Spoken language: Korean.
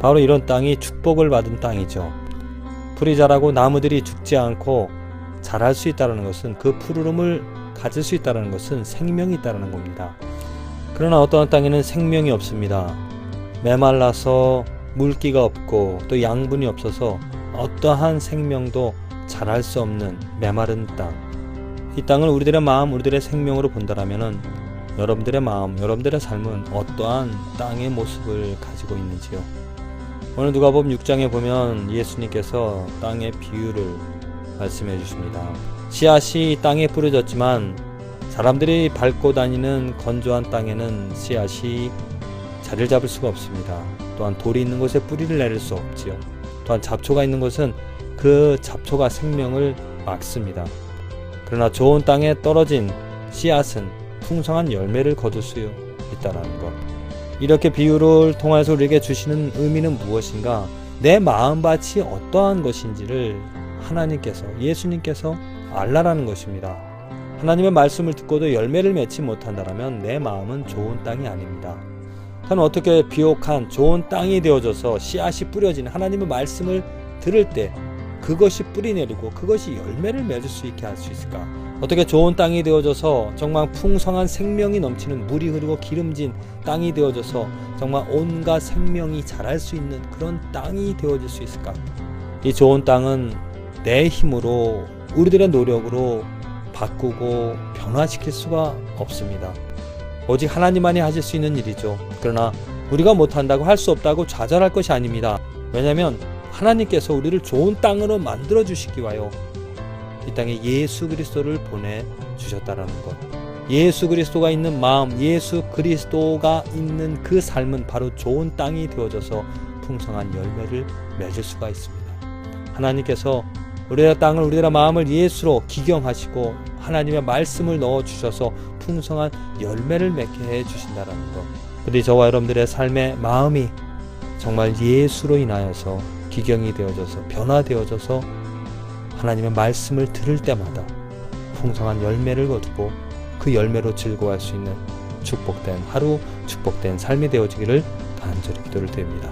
바로 이런 땅이 축복을 받은 땅이죠. 풀이 자라고 나무들이 죽지 않고 자랄 수 있다는 것은 그 푸르름을 가질 수 있다는 것은 생명이 있다는 겁니다. 그러나 어떠한 땅에는 생명이 없습니다. 메말라서 물기가 없고 또 양분이 없어서 어떠한 생명도 자랄 수 없는 메마른 땅. 이 땅을 우리들의 마음, 우리들의 생명으로 본다라면은 여러분들의 마음, 여러분들의 삶은 어떠한 땅의 모습을 가지고 있는지요. 오늘 누가복음 6장에 보면 예수님께서 땅의 비유를 말씀해 주십니다. 씨앗이 땅에 뿌려졌지만 사람들이 밟고 다니는 건조한 땅에는 씨앗이 자리를 잡을 수가 없습니다. 또한 돌이 있는 곳에 뿌리를 내릴 수 없지요. 또한 잡초가 있는 곳은 그 잡초가 생명을 막습니다. 그러나 좋은 땅에 떨어진 씨앗은 풍성한 열매를 거둘 수 있다라는 것. 이렇게 비유를 통해서 우리에게 주시는 의미는 무엇인가? 내 마음밭이 어떠한 것인지를 하나님께서 예수님께서 알라라는 것입니다. 하나님의 말씀을 듣고도 열매를 맺지 못한다면 내 마음은 좋은 땅이 아닙니다. 그럼 어떻게 비옥한 좋은 땅이 되어져서 씨앗이 뿌려진 하나님의 말씀을 들을 때 그것이 뿌리 내리고 그것이 열매를 맺을 수 있게 할 수 있을까? 어떻게 좋은 땅이 되어져서 정말 풍성한 생명이 넘치는 물이 흐르고 기름진 땅이 되어져서 정말 온갖 생명이 자랄 수 있는 그런 땅이 되어질 수 있을까? 이 좋은 땅은 내 힘으로 우리들의 노력으로 바꾸고 변화시킬 수가 없습니다. 오직 하나님만이 하실 수 있는 일이죠. 그러나 우리가 못한다고 할 수 없다고 좌절할 것이 아닙니다. 왜냐하면 하나님께서 우리를 좋은 땅으로 만들어 주시기 위하여 이 땅에 예수 그리스도를 보내 주셨다라는 것. 예수 그리스도가 있는 마음, 예수 그리스도가 있는 그 삶은 바로 좋은 땅이 되어져서 풍성한 열매를 맺을 수가 있습니다. 하나님께서 우리의 땅을 우리의 마음을 예수로 기경하시고 하나님의 말씀을 넣어 주셔서 풍성한 열매를 맺게 해 주신다라는 것. 우리 저와 여러분들의 삶의 마음이 정말 예수로 인하여서 기경이 되어져서 변화되어져서 하나님의 말씀을 들을 때마다 풍성한 열매를 거두고 그 열매로 즐거워할 수 있는 축복된 하루, 축복된 삶이 되어지기를 간절히 기도를 드립니다.